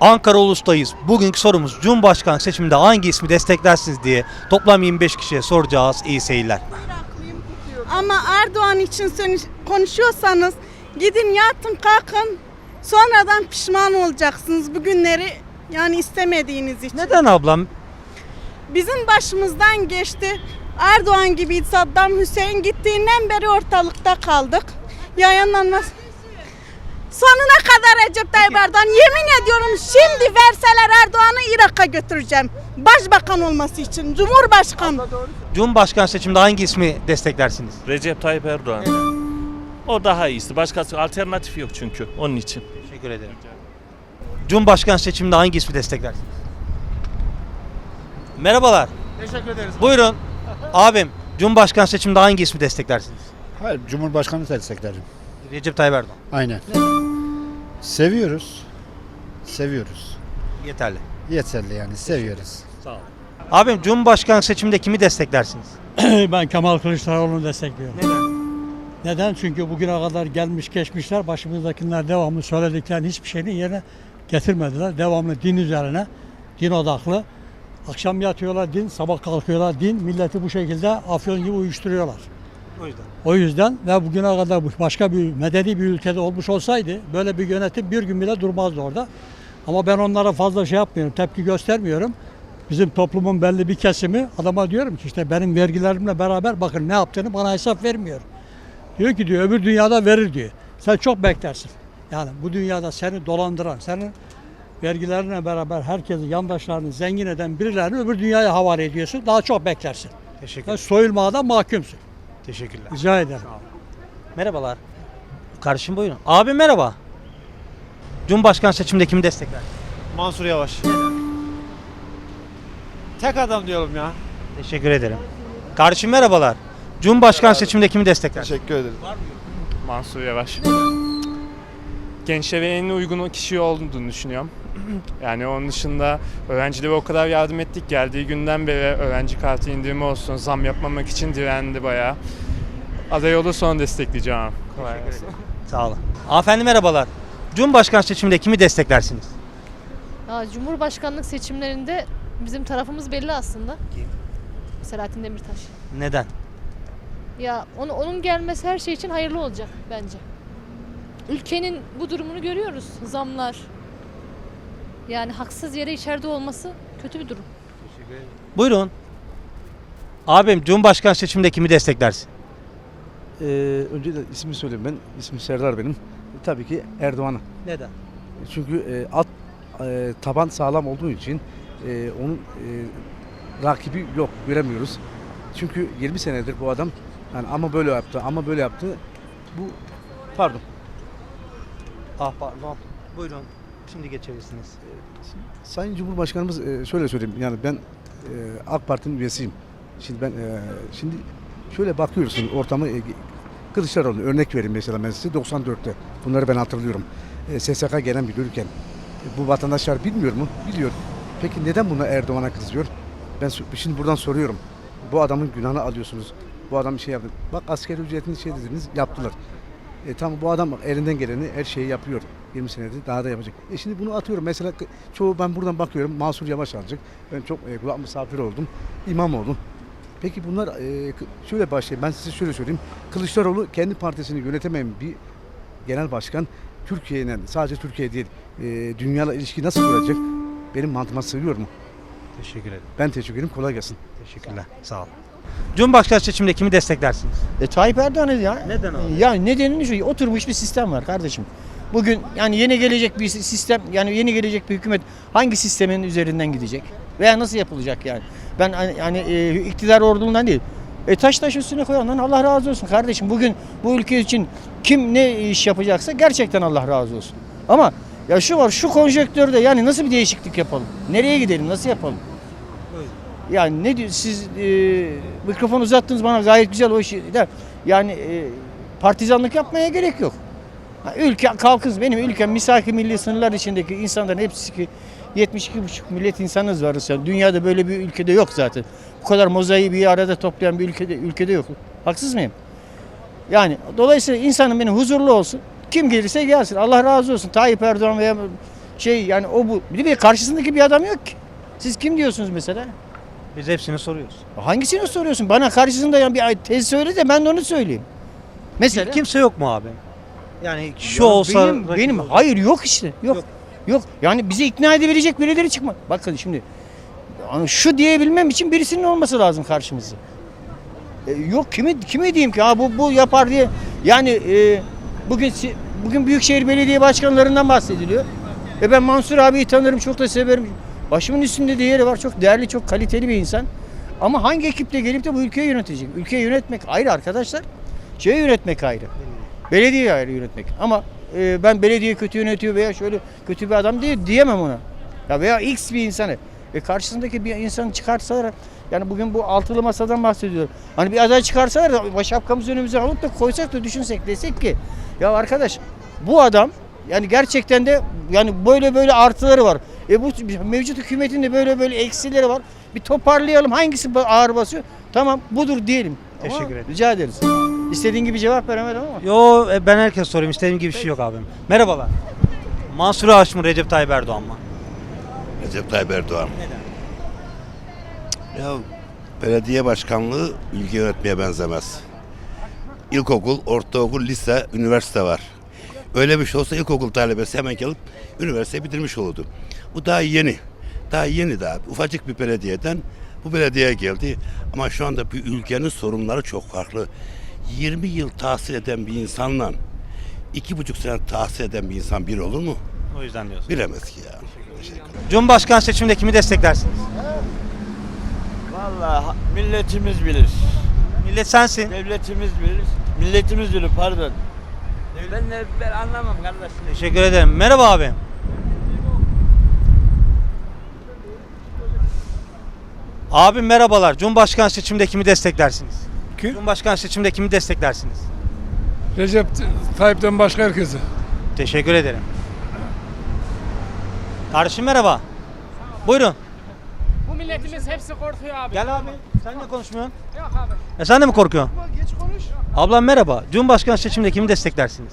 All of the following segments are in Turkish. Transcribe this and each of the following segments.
Ankara Ulus'tayız. Bugünkü sorumuz Cumhurbaşkanı seçiminde hangi ismi desteklersiniz diye toplam 25 kişiye soracağız. İyi seyirler. Ama Erdoğan için konuşuyorsanız gidin yatın kalkın sonradan pişman olacaksınız bu günleri yani istemediğiniz için. Neden ablam? Bizim başımızdan geçti. Erdoğan gibi Saddam Hüseyin gittiğinden beri ortalıkta kaldık. Yayınlanmaz. Sonuna kadar Recep Tayyip Erdoğan yemin ediyorum şimdi verseler Erdoğan'ı Irak'a götüreceğim. Başbakan olması için, Cumhurbaşkanı. Cumhurbaşkanı seçiminde hangi ismi desteklersiniz? Recep Tayyip Erdoğan. O daha iyisi. Başkası alternatif yok çünkü onun için. Teşekkür ederim. Cumhurbaşkanı seçiminde hangi ismi desteklersiniz? Merhabalar. Teşekkür ederiz. Buyurun. Abim, Cumhurbaşkanı seçiminde hangi ismi desteklersiniz? Hayır, Cumhurbaşkanı desteklerim. Recep Tayyip Erdoğan. Aynen. Seviyoruz. Seviyoruz. Yeterli. Yeterli yani seviyoruz. Sağ olun. Abim, Cumhurbaşkanı seçiminde kimi desteklersiniz? ben Kemal Kılıçdaroğlu'nu destekliyorum. Neden? Neden? Çünkü bugüne kadar gelmiş geçmişler başımızdakiler devamlı söylediklerini hiçbir şeyini yerine getirmediler. Devamlı din üzerine, din odaklı. Akşam yatıyorlar din, sabah kalkıyorlar din. Milleti bu şekilde afyon gibi uyuşturuyorlar. O yüzden. O yüzden ve bugüne kadar başka bir medeni bir ülkede olmuş olsaydı böyle bir yönetim bir gün bile durmazdı orada. Ama ben onlara fazla şey yapmıyorum, tepki göstermiyorum. Bizim toplumun belli bir kesimi adama diyorum ki işte benim vergilerimle beraber bakın ne yaptığını bana hesap vermiyor. Diyor ki diyor öbür dünyada verir diyor. Sen çok beklersin. Yani bu dünyada seni dolandıran, senin vergilerine beraber herkesi, yandaşlarını zengin eden birilerini öbür dünyaya havale ediyorsun. Daha çok beklersin. Teşekkür ederim. soyulmaya da mahkumsun. Teşekkürler. Rica ederim. Merhabalar. Kardeşim buyurun. Abi merhaba. Cumhurbaşkanı seçiminde kimi destekler? Mansur Yavaş. Tek adam diyorum ya. Teşekkür ederim. Kardeşim merhabalar. Cumhurbaşkanı seçiminde kimi destekler? Teşekkür ederim. Mansur Yavaş. Gençlere en uygun kişi olduğunu düşünüyorum. Yani onun dışında öğrencilere o kadar yardım ettik. Geldiği günden beri öğrenci kartı indirimi olsun, zam yapmamak için direndi bayağı. Aday olursa onu destekleyeceğim. Kolay gelsin. Sağ olun. Hanımefendi merhabalar. Cumhurbaşkanı seçiminde kimi desteklersiniz? Ya, Cumhurbaşkanlık seçimlerinde bizim tarafımız belli aslında. Kim? Selahattin Demirtaş. Neden? Ya onu, onun gelmesi her şey için hayırlı olacak bence. Ülkenin bu durumunu görüyoruz. Zamlar. Yani haksız yere içeride olması kötü bir durum. Buyurun. Abim Cumhurbaşkanı seçiminde kimi desteklersin? Ee, önce de ismi söyleyeyim ben. İsmim Serdar benim. Tabii ki Erdoğan'ı. Neden? Çünkü e, alt e, taban sağlam olduğu için e, onun e, rakibi yok göremiyoruz. Çünkü 20 senedir bu adam yani ama böyle yaptı ama böyle yaptı. Bu pardon. Ah pardon. Buyurun. Şimdi geçebilirsiniz. Sayın Cumhurbaşkanımız e, şöyle söyleyeyim yani ben e, AK Parti'nin üyesiyim. Şimdi ben e, şimdi şöyle bakıyorsun ortamı e, Kılıçdaroğlu örnek vereyim mesela ben size 94'te. Bunları ben hatırlıyorum. E, SSK gelen bilirken e, bu vatandaşlar bilmiyor mu? Biliyor. Peki neden buna Erdoğan'a kızıyor? Ben şimdi buradan soruyorum. Bu adamın günahını alıyorsunuz. Bu adam bir şey yaptı. Bak askeri ücretini şey dediniz yaptılar. E, tamam bu adam elinden geleni her şeyi yapıyor. 20 senedir daha da yapacak. E şimdi bunu atıyorum. Mesela çoğu ben buradan bakıyorum Mansur Yavaş alacak. Ben çok e, kulak misafir oldum. İmamoğlu. Peki bunlar e, şöyle başlayayım. Ben size şöyle söyleyeyim. Kılıçdaroğlu kendi partisini yönetemeyen bir genel başkan Türkiye'yle sadece Türkiye değil e, dünyayla ilişki nasıl kuracak? Benim mantığıma sığıyor mu? Teşekkür ederim. Ben teşekkür ederim. Kolay gelsin. Teşekkürler. Sağ olun. Cumhurbaşkanı seçiminde kimi desteklersiniz? E, Tayyip Erdoğan'ı ya. Neden abi? Ya nedenini şu oturmuş bir sistem var kardeşim. Bugün yani yeni gelecek bir sistem yani yeni gelecek bir hükümet hangi sistemin üzerinden gidecek? Veya nasıl yapılacak yani? Ben hani, hani e, iktidar ordundan değil. E taş taş üstüne koyandan Allah razı olsun kardeşim. Bugün bu ülke için kim ne iş yapacaksa gerçekten Allah razı olsun. Ama ya şu var şu konjonktörde yani nasıl bir değişiklik yapalım? Nereye gidelim? Nasıl yapalım? Yani ne diyor siz e, mikrofon uzattınız bana gayet güzel o işi de yani e, partizanlık yapmaya gerek yok. Ha, ülke kalkınız benim ülkem misaki milli sınırlar içindeki insanların hepsi ki 72,5 millet insanız var. Yani Dünyada böyle bir ülkede yok zaten. Bu kadar mozaiği bir arada toplayan bir ülkede ülkede yok. Haksız mıyım? Yani dolayısıyla insanın benim huzurlu olsun. Kim gelirse gelsin. Allah razı olsun. Tayyip Erdoğan veya şey yani o bu. Bir de karşısındaki bir adam yok ki. Siz kim diyorsunuz mesela? Biz hepsini soruyoruz. Hangisini soruyorsun? Bana karşısında yani bir tez söyle de ben de onu söyleyeyim. Mesela Kimse yok mu abi? Yani şu Ya olsa benim, benim hayır yok işte. Yok. Yok. Yok. Yani bizi ikna edebilecek birileri çıkma. Bakın şimdi yani şu diyebilmem için birisinin olması lazım karşımızda. E, yok kimi kime diyeyim ki ha bu bu yapar diye. Yani e, bugün bugün Büyükşehir Belediye Başkanlarından bahsediliyor. Ve ben Mansur abiyi tanırım, çok da severim. Başımın üstünde değeri var. Çok değerli, çok kaliteli bir insan. Ama hangi ekiple gelip de bu ülkeyi yönetecek? Ülkeyi yönetmek ayrı arkadaşlar. Şeyi yönetmek ayrı. Belediye ayrı yönetmek. Ama e, ben belediye kötü yönetiyor veya şöyle kötü bir adam değil diyemem ona. Ya veya X bir insanı. E karşısındaki bir insanı çıkartsalar yani bugün bu altılı masadan bahsediyorum. Hani bir aday çıkarsalar da şapkamızı önümüze alıp da koysak da düşünsek desek ki ya arkadaş bu adam yani gerçekten de yani böyle böyle artıları var. E bu mevcut hükümetin de böyle böyle eksileri var. Bir toparlayalım hangisi ağır basıyor? Tamam budur diyelim. Teşekkür ederim. Rica ederiz. İstediğin gibi cevap veremedim ama. Yo e, ben herkes sorayım. İstediğim gibi bir şey yok abim. Merhabalar. Mansur Yavaş mı Recep Tayyip Erdoğan mı? Recep Tayyip Erdoğan. Ya belediye başkanlığı ülke yönetmeye benzemez. İlkokul, ortaokul, lise, üniversite var. Öyle bir şey olsa ilkokul talebesi hemen gelip üniversite bitirmiş olurdu. Bu daha yeni. Daha yeni daha. Ufacık bir belediyeden bu belediyeye geldi. Ama şu anda bir ülkenin sorunları çok farklı. 20 yıl tahsil eden bir insanla iki buçuk sene tahsil eden bir insan bir olur mu? O yüzden diyorsun. Bilemez ki ya. Teşekkür ederim. Cumhurbaşkanı seçiminde kimi desteklersiniz? Vallahi milletimiz bilir. Millet sensin. Devletimiz bilir. Milletimiz bilir pardon. Ben de ben anlamam kardeşim. Teşekkür ederim. Merhaba abi. Abi merhabalar. Cumhurbaşkanı seçiminde kimi desteklersiniz? Kim? Cumhurbaşkanı seçiminde kimi desteklersiniz? Recep Tayyip'ten başka herkesi. Teşekkür ederim. Kardeşim merhaba. Buyurun. Bu milletimiz hepsi korkuyor abi. Gel abi. Sen ne konuşmuyorsun? Yok abi. E sen de mi korkuyorsun? Geç konuş. Ablam merhaba. Cumhurbaşkanı seçiminde kimi desteklersiniz?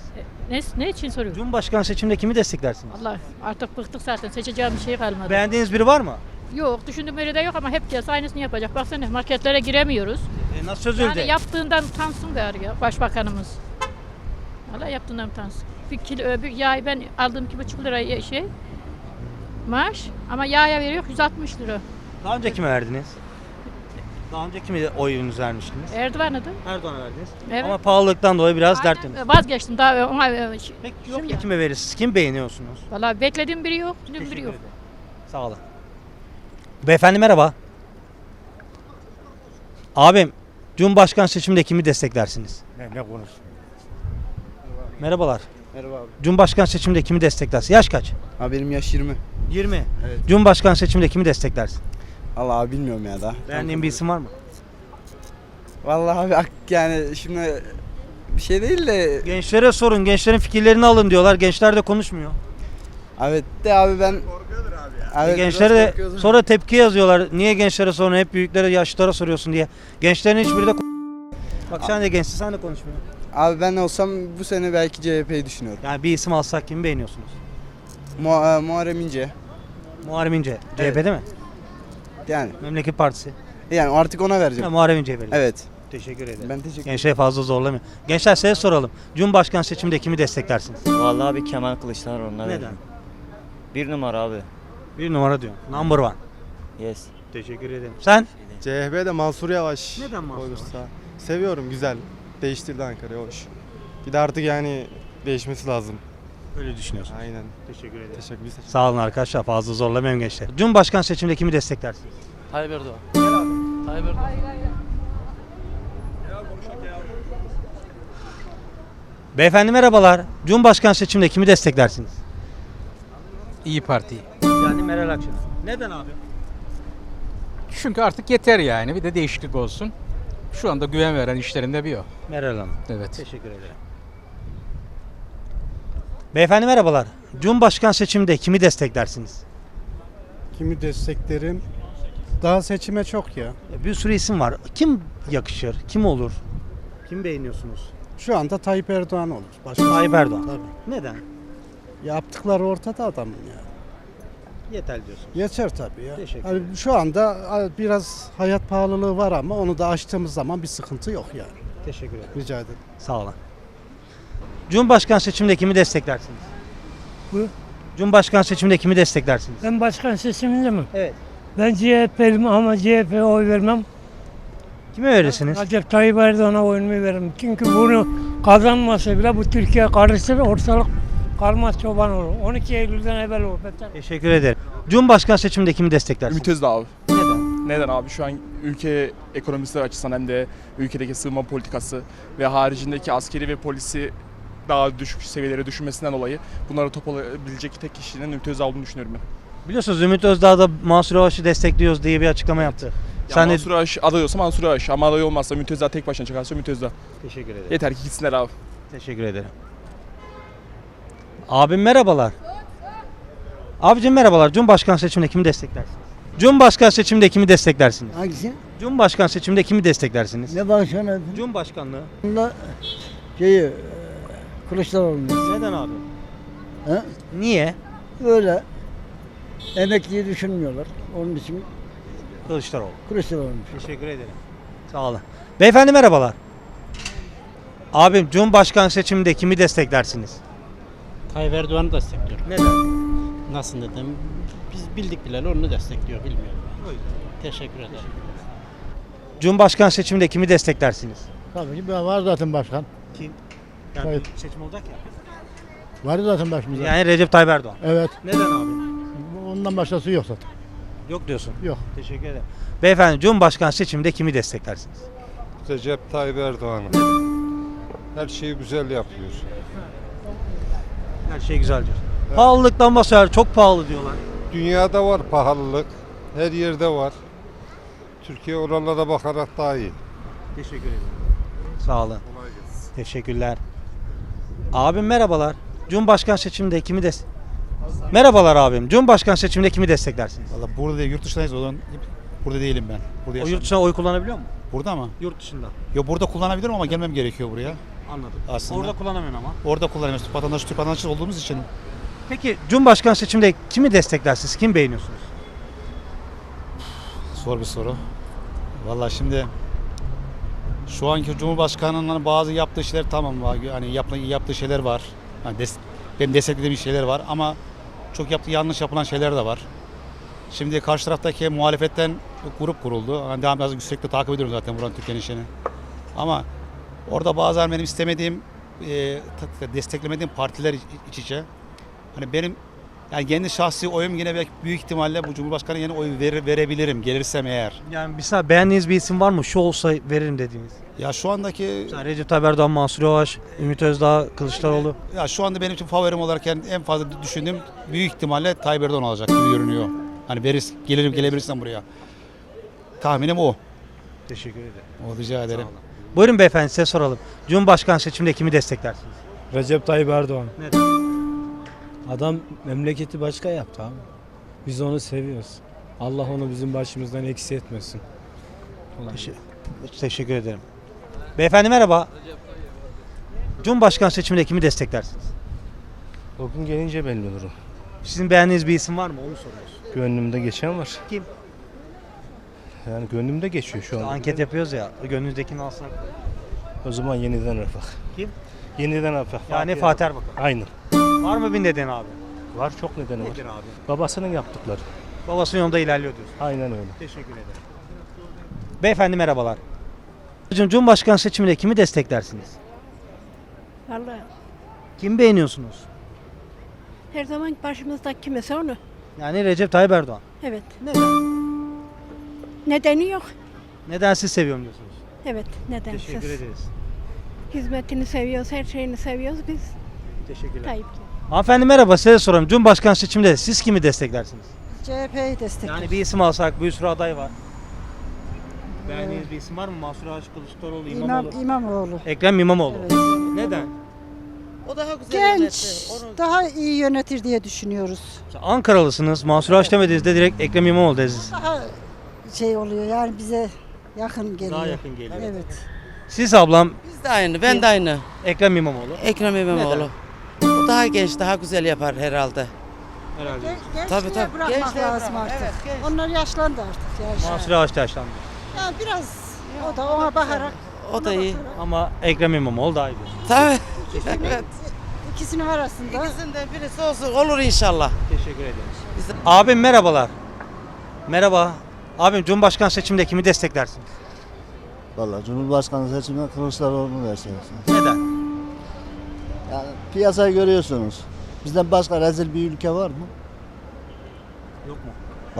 Ne, ne için soruyorsun? Cumhurbaşkanı seçiminde kimi desteklersiniz? Allah artık bıktık zaten seçeceğim bir şey kalmadı. Beğendiğiniz biri var mı? Yok düşündüğüm öyle de yok ama hep gelse aynısını yapacak. Baksana marketlere giremiyoruz. E, nasıl çözüldü? Yani yaptığından utansın gari ya başbakanımız. Valla yaptığından utansın. Bir kilo bir yağ ben aldığım iki buçuk lira şey maaş ama yağa veriyor 160 lira. Daha önce kime verdiniz? Daha önce kime oyunuzu vermiştiniz? Erdoğan'ı da. Erdoğan'a verdiniz. Evet. Ama pahalılıktan dolayı biraz Aynen, derttiniz. Vazgeçtim daha ona e, şey- Peki yok mu kime verirsiniz? Kim beğeniyorsunuz? Valla beklediğim biri yok, düşündüğüm biri yok. ederim. Sağ olun. Beyefendi merhaba. Abim, Cumhurbaşkanı seçiminde kimi desteklersiniz? Ne, ne konuş? Merhabalar. Merhaba abi. Cumhurbaşkanı seçiminde kimi desteklersin? Yaş kaç? Abi benim yaş 20. 20. Evet. Cumhurbaşkanı seçiminde kimi desteklersin? Allah abi bilmiyorum ya da. Beğendiğin bir isim var mı? Vallahi abi ak- yani şimdi bir şey değil de Gençlere sorun, gençlerin fikirlerini alın diyorlar. Gençler de konuşmuyor. evet de abi ben E, gençlere de sonra tepki yazıyorlar. Niye gençlere sorun hep büyüklere, yaşlılara soruyorsun diye. Gençlerin hiçbiri de Bak sen de gençsin, sen de konuşmuyor. Abi ben olsam bu sene belki CHP'yi düşünüyorum. Yani bir isim alsak kimi beğeniyorsunuz? Mu e, Muharrem İnce. Muharrem İnce. Evet. CHP'de mi? Yani Memleket Partisi. yani artık ona Ha, vereceğim. Muharrem İnce'ye verelim. Evet. Teşekkür ederim. Ben teşekkür Gençleri fazla zorlamayın. Gençler size soralım. Cumhurbaşkanı seçiminde kimi desteklersiniz? Vallahi abi Kemal Kılıçdaroğlu'na Neden? Bir numara abi. Bir numara diyor. Number one. Yes. Teşekkür ederim. Sen? CHP'de Mansur Yavaş. Neden Mansur olursa. Seviyorum güzel. Değiştirdi Ankara'yı hoş. Bir de artık yani değişmesi lazım. Öyle düşünüyorsun. Aynen. Teşekkür ederim. Teşekkür ederim. Sağ olun arkadaşlar. Fazla zorlamayın gençler. Cumhurbaşkanı seçiminde kimi desteklersiniz? Tayyip Erdoğan. Tayyip Erdoğan. Beyefendi merhabalar. Cumhurbaşkanı seçiminde kimi desteklersiniz? İyi Parti. Yani Meral Akşener. Neden abi? Çünkü artık yeter yani. Bir de değişiklik olsun. Şu anda güven veren işlerinde bir o. Meral Hanım. Evet. Teşekkür ederim. Beyefendi merhabalar. Cumhurbaşkanı seçiminde kimi desteklersiniz? Kimi desteklerim? Daha seçime çok ya. Bir sürü isim var. Kim yakışır? Kim olur? Kim beğeniyorsunuz? Şu anda Tayyip Erdoğan olur. Başka Tayyip Erdoğan. Tabii. Neden? Yaptıkları ortada adamın ya. Yeterli diyorsun. Yeter tabii ya. Teşekkür Hani şu anda biraz hayat pahalılığı var ama onu da aştığımız zaman bir sıkıntı yok yani. Teşekkür ederim. Rica ederim. Sağ olun. Cumhurbaşkanı seçiminde kimi desteklersiniz? Buyur. Cumhurbaşkanı seçiminde kimi desteklersiniz? Ben başkan seçiminde mi? Evet. Ben CHP'liyim ama CHP'ye oy vermem. Kime verirsiniz? Recep Tayyip Erdoğan'a oyumu veririm. Çünkü bunu kazanmasa bile bu Türkiye karışır, ortalık karma çoban olur. 12 Eylül'den evvel olur. Beter. Teşekkür ederim. Cumhurbaşkanı seçiminde kimi desteklersiniz? Ümit Özdağ abi. Neden? Neden abi? Şu an ülke ekonomisi açısından hem de ülkedeki sığınma politikası ve haricindeki askeri ve polisi daha düşük seviyelere düşürmesinden dolayı bunları toplayabilecek tek kişinin Ümit Özdağ olduğunu düşünüyorum ben. Biliyorsunuz Ümit Özdağ da Mansur Yavaş'ı destekliyoruz diye bir açıklama yaptı. Ya Sen. Mansur Yavaş aday olsa Mansur Yavaş ama aday olmazsa Ümit Özdağ tek başına çıkarsa Ümit Özdağ. Teşekkür ederim. Yeter ki gitsinler abi. Teşekkür ederim. Abim merhabalar. Abicim merhabalar. Cumhurbaşkanı seçiminde kimi desteklersiniz? Cumhurbaşkanı seçiminde kimi desteklersiniz? Hangisi? Cumhurbaşkanı seçiminde kimi desteklersiniz? Ne başkanı? Cumhurbaşkanlığı. Şeyi Kılıçdaroğlu. Neden abi? He? Niye? Öyle. Emekliyi düşünmüyorlar. Onun için Kılıçdaroğlu. Kılıçdaroğlu. Teşekkür ederim. Sağ olun. Beyefendi merhabalar. Abim Cumhurbaşkanı seçiminde kimi desteklersiniz? Tayyip Erdoğan'ı destekliyorum. Neden? Nasıl dedim? Biz bildik bileli onu destekliyor bilmiyorum. Teşekkür ederim. Cumhurbaşkanı seçiminde kimi desteklersiniz? Tabii ki var zaten başkan. Kim? Yani Yani seçim olacak ya. Var zaten başımızda. Yani Recep Tayyip Erdoğan. Evet. Neden abi? Ondan başkası yok zaten. Yok diyorsun. Yok. Teşekkür ederim. Beyefendi Cumhurbaşkanı seçiminde kimi desteklersiniz? Recep Tayyip Erdoğan'ı. Her şeyi güzel yapıyor. Her şey güzel diyor. Pahalılıktan bahsediyor. Çok pahalı diyorlar. Dünyada var pahalılık. Her yerde var. Türkiye oralara bakarak daha iyi. Teşekkür ederim. Sağ olun. Teşekkürler. Abim merhabalar. Cumhurbaşkanı seçiminde kimi des Merhabalar abim. Cumhurbaşkanı seçiminde kimi desteklersiniz? Valla burada değil, yurt dışındayız o zaman burada değilim ben. Burada O yurt dışına oy kullanabiliyor mu? Burada mı? Yurt dışında. Yo burada kullanabilirim ama gelmem gerekiyor buraya. Anladım. Aslında. Orada kullanamıyorsun ama. Orada kullanamıyoruz. Vatandaş, Türk vatandaşı olduğumuz için. Peki Cumhurbaşkanı seçiminde kimi desteklersiniz? Kim beğeniyorsunuz? Zor bir soru. Valla şimdi şu anki Cumhurbaşkanı'nın bazı yaptığı şeyler tamam var. Hani yaptığı, yaptığı şeyler var. Hani des, benim desteklediğim şeyler var ama çok yaptığı yanlış yapılan şeyler de var. Şimdi karşı taraftaki muhalefetten grup kuruldu. Hani devam biraz sürekli takip ediyorum zaten buranın Türkiye'nin işini. Ama orada bazen benim istemediğim, e, desteklemediğim partiler iç iç içe. Hani benim yani kendi şahsi oyum yine belki büyük ihtimalle bu Cumhurbaşkanı yine oy ver, verebilirim gelirsem eğer. Yani mesela beğendiğiniz bir isim var mı? Şu olsa veririm dediğiniz. Ya şu andaki Mesela Recep Tayyip Erdoğan, Mansur Yavaş, Ümit Özdağ, Kılıçdaroğlu. ya şu anda benim için favorim olarak yani en fazla düşündüğüm büyük ihtimalle Tayyip Erdoğan olacak gibi görünüyor. Hani verir, gelirim gelebilirsen buraya. Tahminim o. Teşekkür ederim. O rica ederim. Buyurun beyefendi size soralım. Cumhurbaşkanı seçiminde kimi desteklersiniz? Recep Tayyip Erdoğan. Neden? Adam memleketi başka yaptı abi. Biz onu seviyoruz. Allah onu bizim başımızdan eksik etmesin. Teşekkür, teşekkür ederim. Beyefendi merhaba. Cumhurbaşkanı seçiminde kimi desteklersiniz? O gün gelince belli olur. Sizin beğendiğiniz bir isim var mı? Onu soruyoruz. Gönlümde geçen var. Kim? Yani gönlümde geçiyor şu Anket yapıyoruz ya. Gönlünüzdekini alsak. O zaman yeniden refah. Kim? Yeniden refah. Yani Fatih Erbakan. Aynen. Var mı bir nedeni abi? Var çok nedeni var. Nedir abi? Babasının yaptıkları. Babasının yolunda ilerliyor diyorsun. Aynen öyle. Teşekkür ederim. Beyefendi merhabalar. Hocam Cumhurbaşkanı seçiminde kimi desteklersiniz? Vallahi Kimi beğeniyorsunuz? her zaman başımızda kimse onu. Yani Recep Tayyip Erdoğan. Evet. Neden? Nedeni yok. Neden siz seviyorum diyorsunuz? Evet. Nedensiz. Teşekkür ederiz. Hizmetini seviyoruz, her şeyini seviyoruz biz. Teşekkürler. Tayyip. Hanımefendi merhaba size sorayım. Cumhurbaşkanı seçiminde siz kimi desteklersiniz? CHP'yi destekliyorum. Yani bir isim alsak bir sürü aday var. Beğendiğiniz bir isim var mı? Mansur Yavaş, Kılıçdaroğlu, İmamoğlu. İmamoğlu. Ekrem İmamoğlu. Neden? Genç, daha iyi yönetir diye düşünüyoruz. Ankaralısınız. Mansur Yavaş demediğinizde direkt Ekrem İmamoğlu dediniz. Daha şey oluyor yani bize yakın geliyor. Daha yakın geliyor. Evet. Siz ablam Biz de aynı, ben de aynı. Ekrem İmamoğlu. Ekrem İmamoğlu. O daha genç, daha güzel yapar herhalde. Herhalde. Tabii tabii. Bırakmak lazım artık. Onlar yaşlandı artık. Ya. Mansur Yavaş da yaşlandı. Ya biraz o da ona bakarak. O da iyi. Ama Ekrem İmamoğlu daha iyi. Tabii. İkisinin arasında. İkisinden birisi olsun olur inşallah. Teşekkür ederiz. Abim merhabalar. Merhaba. Abim Cumhurbaşkanı seçiminde kimi desteklersin? Vallahi Cumhurbaşkanı seçiminde Kılıçdaroğlu'nu verseniz. Neden? Yani piyasayı görüyorsunuz. Bizden başka rezil bir ülke var mı? Yok mu?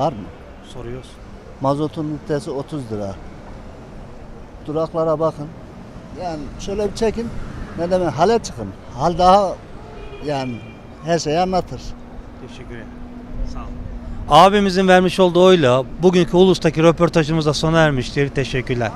Var mı? Soruyoruz. Mazotun litresi 30 lira. Duraklara bakın. Yani şöyle bir çekin. Ne demek? Hale çıkın. Hal daha yani her şeyi anlatır. Teşekkür ederim. Sağ olun. Abimizin vermiş olduğu oyla bugünkü Ulus'taki röportajımız da sona ermiştir. Teşekkürler.